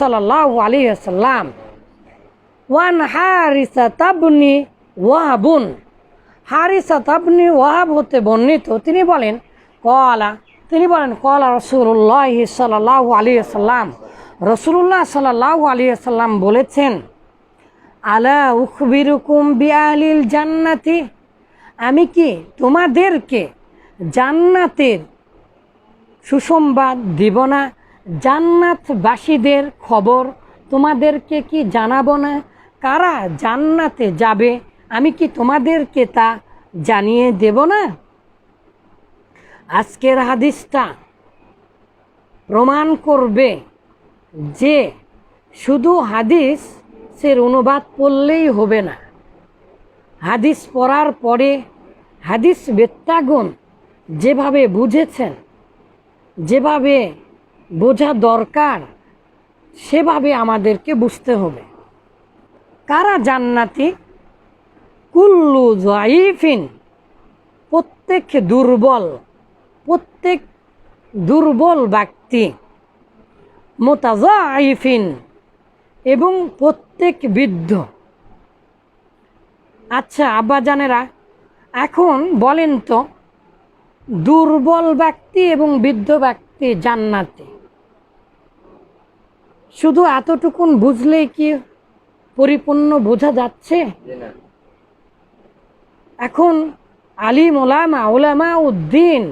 সাল্লাল্লাহু আলাইহি সাল্লাম ওয়ান হারিসা তাবনি ওয়াহাবুন। হারিসা তাবনি ওয়াহাব হতে বর্ণিত, তিনি বলেন, কলা, তিনি বলেন, কলা রসুল্লাহ সাল্লাহ আলী সাল্লাম রসুল্লাহ সাল্লাহ আলী বলেছেন, আলা উখবিরুকুম বিআলিল জান্নাতি? আমি কি তোমাদেরকে জান্নাতের সুসংবাদ দিব না? জান্নাতবাসীদের খবর তোমাদেরকে কি জানাব না? কারা জান্নাতে যাবে? আমি কি তোমাদেরকে তা জানিয়ে দেব না? আজকের হাদিসটা প্রমাণ করবে যে শুধু হাদিসের অনুবাদ পড়লেই হবে না। হাদিস পড়ার পরে হাদিস বেত্তাগুন যেভাবে বুঝেছেন, যেভাবে বোঝা দরকার, সেভাবে আমাদেরকে বুঝতে হবে। কারা জান্নাতি? কুল্লু জাইফিন প্রত্যেক দুর্বল প্রত্যেক দুর্বল ব্যক্তি। মোতাজাইফিন এবং প্রত্যেক বৃদ্ধ। আচ্ছা আব্বাজানেরা, এখন বলেন তো, দুর্বল ব্যক্তি এবং বৃদ্ধ ব্যক্তি জান্নাতে? শুধু এতটুকুন বুঝলেই কি পরিপূর্ণ বোঝা যাচ্ছে? এখন আলিম ওলামা ওলামা উদ্দিন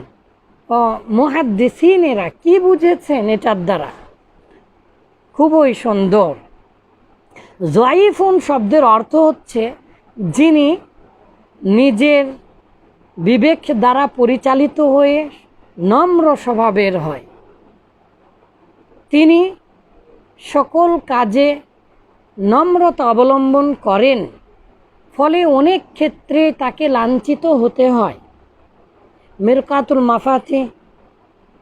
ও মহাদ্দেসিনেরা কি বুঝেছেন এটার দ্বারা? খুবই সুন্দর। জয়ীফুন শব্দের অর্থ হচ্ছে যিনি নিজের বিবেক দ্বারা পরিচালিত হয়ে নম্র স্বভাবের হয়। তিনি সকল কাজে নম্রতা অবলম্বন করেন, ফলে অনেক ক্ষেত্রে তাকে লাঞ্ছিত হতে হয়। মিরকাতুল মাফাতি,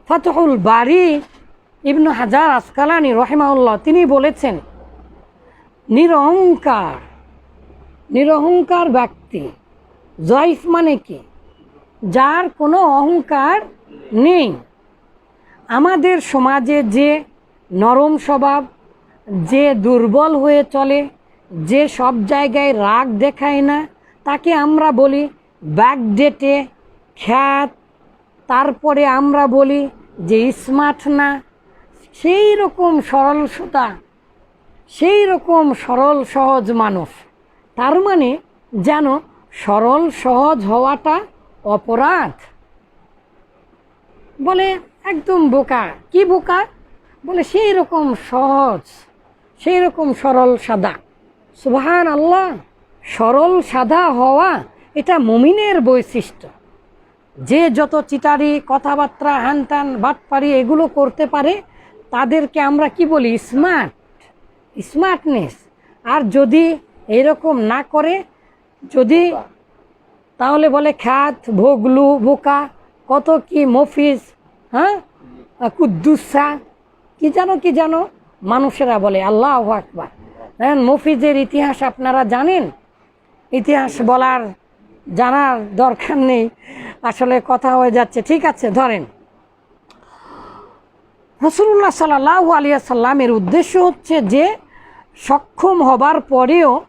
ফাতহুল বাড়ি ইবনু হাজার আসকালানি রহেমাউল্লাহ তিনি বলেছেন, নিরহংকার নিরহংকার ব্যক্তি জয়ফ মানে কি? যার কোনো অহংকার নেই। আমাদের সমাজে যে নরম স্বভাব, যে দুর্বল হয়ে চলে, যে সব জায়গায় রাগ দেখায় না, তাকে আমরা বলি ব্যাকডেটে খ্যাত। তারপরে আমরা বলি যে স্মার্ট না। সেই রকম সরলতা সেই রকম সরল সহজ মানুষ। তার মানে যেন সরল সহজ হওয়াটা অপরাধ। বলে একদম বোকা। কি বোকা? বলে সেই রকম সহজ সেই রকম সরল সাদা। সুবাহান আল্লাহ সরল সাদা হওয়া এটা মুমিনের বৈশিষ্ট্য। যে যত চিটারি, কথাবার্তা হ্যান ত্যান বাটপারি এগুলো করতে পারে, তাদেরকে আমরা কি বলি? Smart, smartness. আর যদি এরকম না করে, যদি তাহলে বলে খ্যাত, ভোগলু, বোকা, কত কি মফিজ হ্যাঁ? কুদ্দুসা কি জানো কি জানো? মানুষেরা বলে, আল্লাহ আকবার। হ্যাঁ মফিজের ইতিহাস আপনারা জানেন? ইতিহাস বলার জানার দরকার নেই। আসলে কথা হয়ে যাচ্ছে। ঠিক আছে, ধরেন। রসুল্লাহ সাল্লাহ আলিয়া সাল্লামের উদ্দেশ্য হচ্ছে যে, সক্ষম হবার পরেও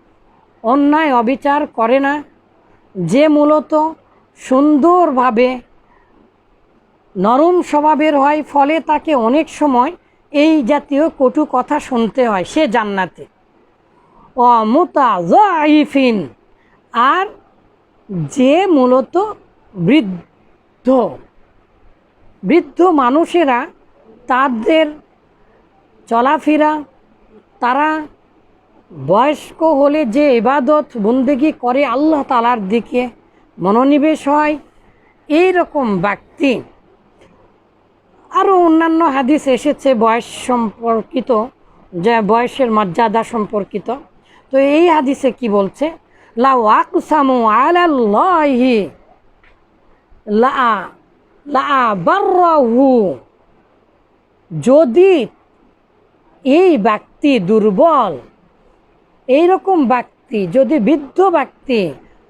অন্যায় অবিচার করে না। যে মূলত সুন্দরভাবে নরম স্বভাবের হয়, ফলে তাকে অনেক সময় এই জাতীয় কটু কথা শুনতে হয়, সে জান্নাতে। অমুতাজফিন আর যে মূলত বৃদ্ধ বৃদ্ধ মানুষেরা তাদের চলাফেরা, তারা বয়স্ক হলে যে এবাদত বন্দেগি করে আল্লাহ তালার দিকে মনোনিবেশ হয় এই রকম ব্যক্তি আরও অন্যান্য হাদিস এসেছে বয়স সম্পর্কিত, যে বয়সের মর্যাদা সম্পর্কিত। তো এই হাদিসে কি বলছে? লাউ আকসামু আলাল্লাহি লা লা বাররাহু। যদি এই ব্যক্তি দুর্বল, এইরকম ব্যক্তি, যদি বৃদ্ধ ব্যক্তি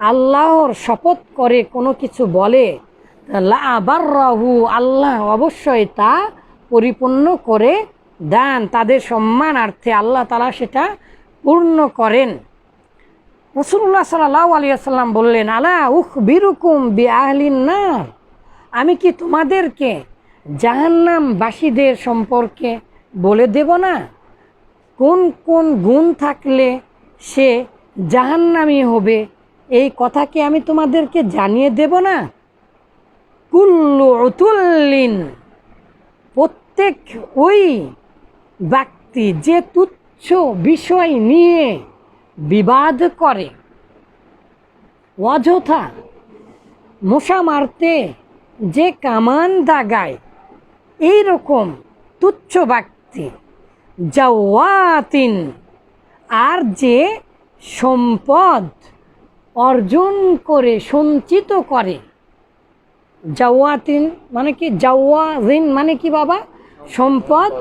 আল্লাহর শপথ করে কোনো কিছু বলে আবার রাহু আল্লাহ অবশ্যই তা পরিপূর্ণ করে দান। তাদের সম্মানার্থে আল্লাহ তালা সেটা পূর্ণ করেন। রসুল্লাহ সাল্লাহ আলিয়াল্লাম বললেন, আলা উখ বিরুকুম বি আহলিন নার? আমি কি তোমাদেরকে জাহান্নামবাসীদের সম্পর্কে বলে দেব না? কোন কোন গুণ থাকলে সে জাহান্নামি হবে? এই কথা কি আমি তোমাদেরকে জানিয়ে দেব না? কুল্লু উতুল্লিন। প্রত্যেক ওই ব্যক্তি যে তুচ্ছ বিষয় নিয়ে বিবাদ করে, অযথা মশা মারতে যে কামান দাগায় এই রকম তুচ্ছ ব্যক্তি জাওয়াতিন। আর যে সম্পদ অর্জন করে, সঞ্চিত করে জাওয়াতিন মানে কি? জাওয়াজিন মানে কি বাবা? সম্পদ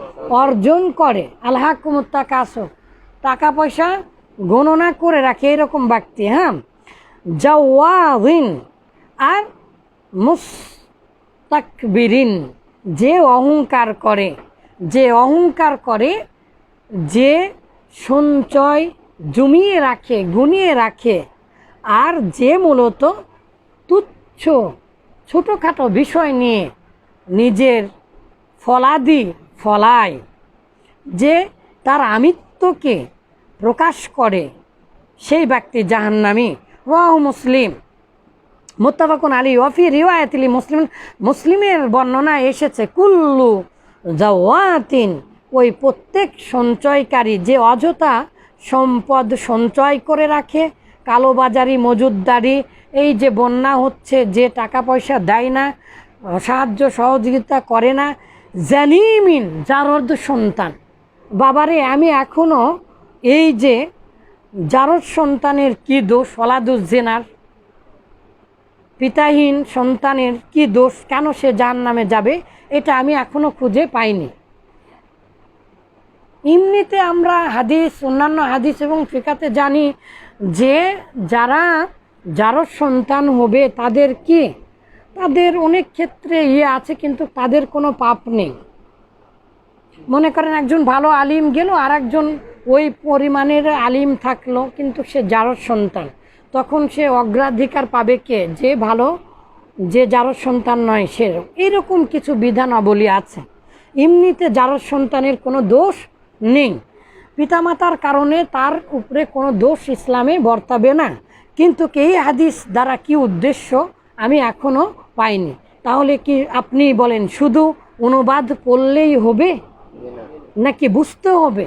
অর্জন করে। আল্লাহ কুমত্তা কাস। টাকা পয়সা গণনা করে রাখে এরকম ব্যক্তি হ্যাঁ? জাওয়াজিন আর মুস্তাকবিরিন। যে অহংকার করে, যে অহংকার করে, যে সঞ্চয় জমিয়ে রাখে, গুনিয়ে রাখে, আর যে মূলত তুচ্ছ ছোটোখাটো বিষয় নিয়ে নিজের ফলাদি ফলায় যে তার আমিত্বকে প্রকাশ করে সেই ব্যক্তি জাহান্নামি। ওয়াহ মুসলিম। মোত্তাফাকুন আলী ওয়াফি রিওয়ায়াতিলি মুসলিম মুসলিমের বর্ণনা এসেছে, কুল্লু জাওয়াতিন ওই প্রত্যেক সঞ্চয়কারী যে অযথা সম্পদ সঞ্চয় করে রাখে কালোবাজারি মজুদদারি এই যে বন্যা হচ্ছে, যে টাকা পয়সা দেয় না, সাহায্য সহযোগিতা করে না, জানিমিন, যার অর্ধ সন্তান। বাবারে, আমি এখনও এই যে জারদ সন্তানের কি দোষ ওলাদুস জেনার, পিতাহীন সন্তানের কি দোষ, কেন সে যার নামে যাবে, এটা আমি এখনও খুঁজে পাইনি। এমনিতে আমরা হাদিস, অন্যান্য হাদিস এবং ফিকাতে জানি যে যারা, যারও সন্তান হবে, তাদের কি? তাদের অনেক ক্ষেত্রে ইয়ে আছে, কিন্তু তাদের কোনো পাপ নেই। মনে করেন একজন ভালো আলিম গেল আর একজন ওই পরিমাণের আলিম থাকল, কিন্তু সে যারর সন্তান। তখন সে অগ্রাধিকার পাবে কে? যে ভালো, যে যারর সন্তান নয়, সে এইরকম কিছু বিধানাবলী আছে। এমনিতে যারর সন্তানের কোনো দোষ নেই। পিতামাতার কারণে তার উপরে কোনো দোষ ইসলামে বর্তাবে না। কিন্তু এই হাদিস দ্বারা কি উদ্দেশ্য? আমি এখনও পাইনি। তাহলে কি আপনি বলেন, শুধু অনুবাদ পড়লেই হবে? নাকি বুঝতে হবে?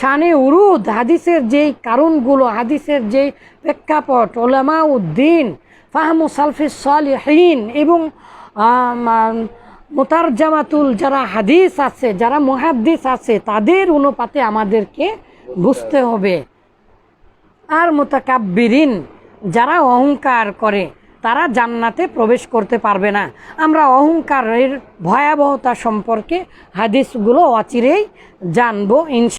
শানে উরুদ, হাদিসের যেই কারণগুলো, হাদিসের যেই প্রেক্ষাপট ওলামা উদ্দিন ফাহমু সালফিস সালিহীন এবং মোতার জামাতুল যারা হাদিস আছে, যারা মুহাদ্দিস আছে, তাদের অনুপাতে আমাদেরকে বুঝতে হবে। আর মোতাকাব্বিরিন, যারা অহংকার করে, তারা জান্নাতে প্রবেশ করতে পারবে না। আমরা অহংকারের ভয়াবহতা সম্পর্কে হাদিসগুলো অচিরেই জানব, ইনশা